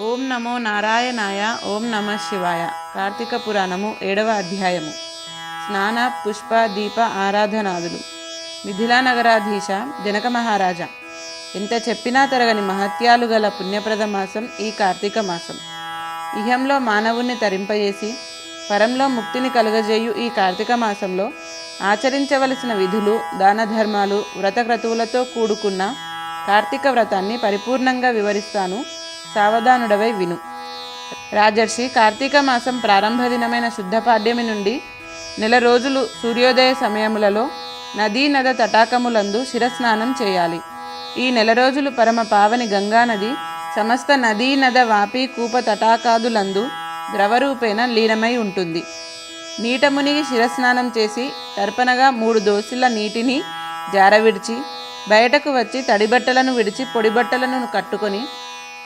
ఓం నమో నారాయణాయ ఓం నమ శివాయ. కార్తీక పురాణము ఏడవ అధ్యాయము. స్నాన పుష్ప దీప ఆరాధనాదులు. మిథిలా నగరాధీశ జనక మహారాజా. ఎంత చెప్పినా తరగని మహత్యాలు గల పుణ్యప్రద మాసం ఈ కార్తీక మాసం. ఇహంలో మానవుణ్ణి తరింపజేసి పరంలో ముక్తిని కలుగజేయు ఈ కార్తీక మాసంలో ఆచరించవలసిన విధులు దాన ధర్మాలు వ్రతక్రతువులతో కూడుకున్న కార్తీక వ్రతాన్ని పరిపూర్ణంగా వివరిస్తాను. సావధానుడవై విను. రాజర్షి కార్తీక మాసం ప్రారంభ దినమైన శుద్ధ పాడ్యమి నుండి నెల రోజులు సూర్యోదయ సమయములలో నదీ నద తటాకములందు శిరస్నానం చేయాలి. ఈ నెల రోజులు పరమ పావని గంగానది సమస్త నదీ నద వాపి కూప తటాకాదులందు ద్రవరూపేణ లీనమై ఉంటుంది. నీట మునిగి శిరస్నానం చేసి తర్పణగా మూడు దోసుల నీటిని జారవిడిచి బయటకు వచ్చి తడిబట్టలను విడిచి పొడిబట్టలను కట్టుకొని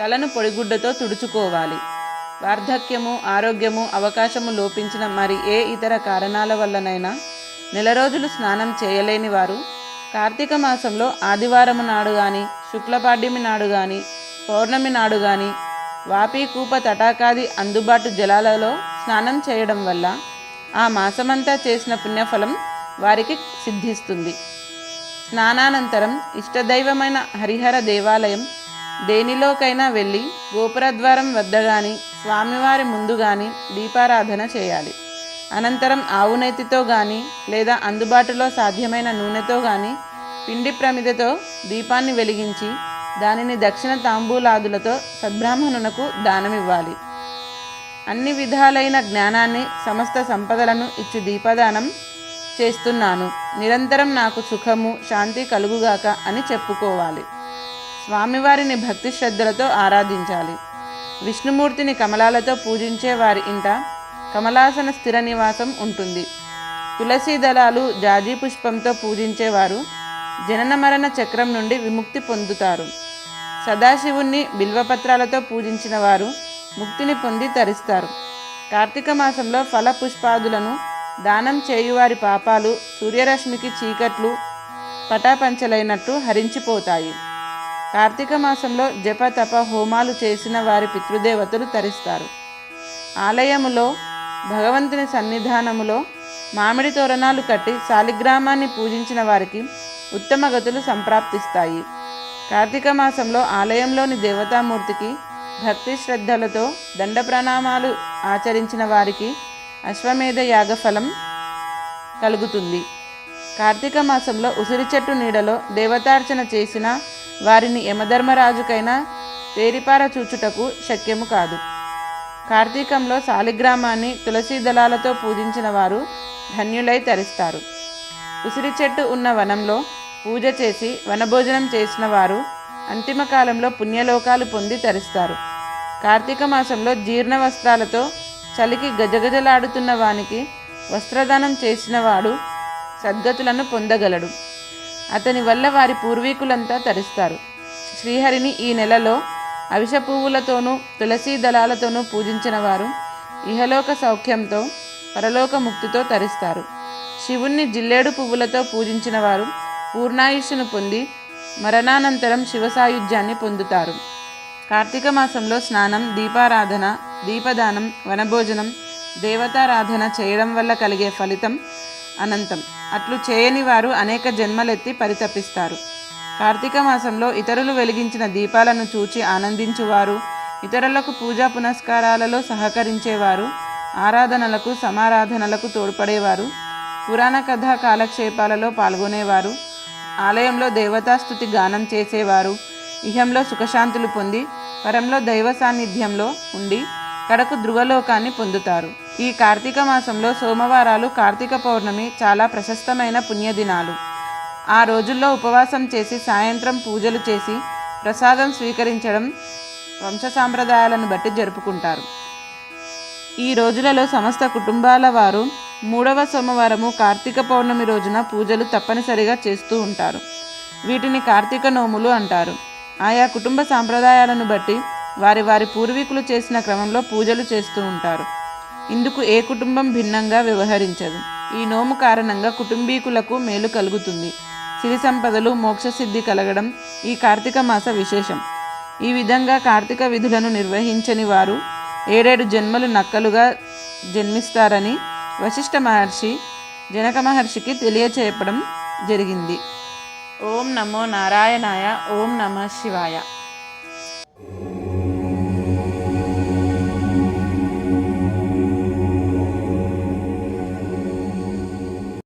తలను పొడిగుడ్డతో తుడుచుకోవాలి. వార్ధక్యము ఆరోగ్యము అవకాశము లోపించిన మరి ఏ ఇతర కారణాల వల్లనైనా నెల రోజులు స్నానం చేయలేని వారు కార్తీక మాసంలో ఆదివారము నాడు కానీ శుక్లపాడ్యమి నాడు కానీ పౌర్ణమి నాడు కానీ వాపి కూప తటాకాది అందుబాటు జలాలలో స్నానం చేయడం వల్ల ఆ మాసమంతా చేసిన పుణ్యఫలం వారికి సిద్ధిస్తుంది. స్నానానంతరం ఇష్టదైవమైన హరిహర దేవాలయం దేనిలోకైనా వెళ్ళి గోపురద్వారం వద్ద కానీ స్వామివారి ముందు కానీ దీపారాధన చేయాలి. అనంతరం ఆవు నెత్తితో లేదా అందుబాటులో సాధ్యమైన నూనెతో కానీ పిండి ప్రమిదతో దీపాన్ని వెలిగించి దానిని దక్షిణ తాంబూలాదులతో సద్బ్రాహ్మణునకు దానమివ్వాలి. అన్ని విధాలైన జ్ఞానాన్ని సమస్త సంపదలను ఇచ్చి దీపదానం చేస్తున్నాను. నిరంతరం నాకు సుఖము శాంతి కలుగుగాక అని చెప్పుకోవాలి. స్వామివారిని భక్తి శ్రద్ధలతో ఆరాధించాలి. విష్ణుమూర్తిని కమలాలతో పూజించే వారి ఇంట కమలాసన స్థిర నివాసం ఉంటుంది. తులసి దళాలు జాజీ పుష్పంతో పూజించేవారు జనన మరణ చక్రం నుండి విముక్తి పొందుతారు. సదాశివుణ్ణి బిల్వపత్రాలతో పూజించిన వారు ముక్తిని పొంది తరిస్తారు. కార్తీక మాసంలో ఫల పుష్పాదులను దానం చేయువారి పాపాలు సూర్యరశ్మికి చీకట్లు పటాపంచలైనట్టు హరించిపోతాయి. కార్తీక మాసంలో జప తప హోమాలు చేసిన వారి పితృదేవతలు తరిస్తారు. ఆలయములో భగవంతుని సన్నిధానములో మామిడి తోరణాలు కట్టి శాలిగ్రామాన్ని పూజించిన వారికి ఉత్తమ గతులు సంప్రాప్తిస్తాయి. కార్తీక మాసంలో ఆలయంలోని దేవతామూర్తికి భక్తి శ్రద్ధలతో దండ ప్రణామాలు ఆచరించిన వారికి అశ్వమేధ యాగఫలం కలుగుతుంది. కార్తీక మాసంలో ఉసిరి చెట్టు నీడలో దేవతార్చన చేసిన వారిని యమధర్మరాజుకైనా పేరిపార చూచుటకు శక్యము కాదు. కార్తీకంలో శాలిగ్రామాన్ని తులసీ దళాలతో పూజించిన వారు ధన్యులై తరిస్తారు. ఉసిరి చెట్టు ఉన్న వనంలో పూజ చేసి వనభోజనం చేసిన వారు అంతిమ కాలంలో పుణ్యలోకాలు పొంది తరిస్తారు. కార్తీక మాసంలో జీర్ణ వస్త్రాలతో చలికి గజగజలాడుతున్న వానికి వస్త్రదానం చేసిన వాడు సద్గతులను పొందగలడు. అతని వల్ల వారి పూర్వీకులంతా తరిస్తారు. శ్రీహరిని ఈ నెలలో అవిష పువ్వులతోనూ తులసీ దళాలతోనూ పూజించిన వారు ఇహలోక సౌఖ్యంతో పరలోక ముక్తితో తరిస్తారు. శివుణ్ణి జిల్లేడు పువ్వులతో పూజించిన వారు పూర్ణాయుష్ను పొంది మరణానంతరం శివసాయుధ్యాన్ని పొందుతారు. కార్తీక మాసంలో స్నానం దీపారాధన దీపదానం వనభోజనం దేవతారాధన చేయడం వల్ల కలిగే ఫలితం అనంతం. అట్లు చేయని వారు అనేక జన్మలెత్తి పరితపిస్తారు. కార్తీక మాసంలో ఇతరులు వెలిగించిన దీపాలను చూచి ఆనందించువారు ఇతరులకు పూజా పునస్కారాలలో సహకరించేవారు ఆరాధనలకు సమారాధనలకు తోడ్పడేవారు పురాణ కథా కాలక్షేపాలలో పాల్గొనేవారు ఆలయంలో దేవతాస్థుతి గానం చేసేవారు ఇహంలో సుఖశాంతులు పొంది పరంలో దైవ సాన్నిధ్యంలో ఉండి కడకు ధ్రువలోకాన్ని పొందుతారు. ఈ కార్తీక మాసంలో సోమవారాలు కార్తీక పౌర్ణమి చాలా ప్రశస్తమైన పుణ్యదినాలు. ఆ రోజుల్లో ఉపవాసం చేసి సాయంత్రం పూజలు చేసి ప్రసాదం స్వీకరించడం వంశ సాంప్రదాయాలను బట్టి జరుపుకుంటారు. ఈ రోజులలో సమస్త కుటుంబాల వారు మూడవ సోమవారము కార్తీక పౌర్ణమి రోజున పూజలు తప్పనిసరిగా చేస్తూ ఉంటారు. వీటిని కార్తీక నోములు అంటారు. ఆయా కుటుంబ సాంప్రదాయాలను బట్టి వారి వారి పూర్వీకులు చేసిన క్రమంలో పూజలు చేస్తూ ఉంటారు. ఇందుకు ఏ కుటుంబం భిన్నంగా వ్యవహరించదు. ఈ నోము కారణంగా కుటుంబీకులకు మేలు కలుగుతుంది. సిరి సంపదలు మోక్షసిద్ధి కలగడం ఈ కార్తీక మాస విశేషం. ఈ విధంగా కార్తీక విధులను నిర్వహించని వారు ఏడేడు జన్మలు నక్కలుగా జన్మిస్తారని వశిష్ఠ మహర్షి జనక మహర్షికి తెలియచేయపడం జరిగింది. ఓం నమో నారాయణాయ ఓం నమ శివాయ.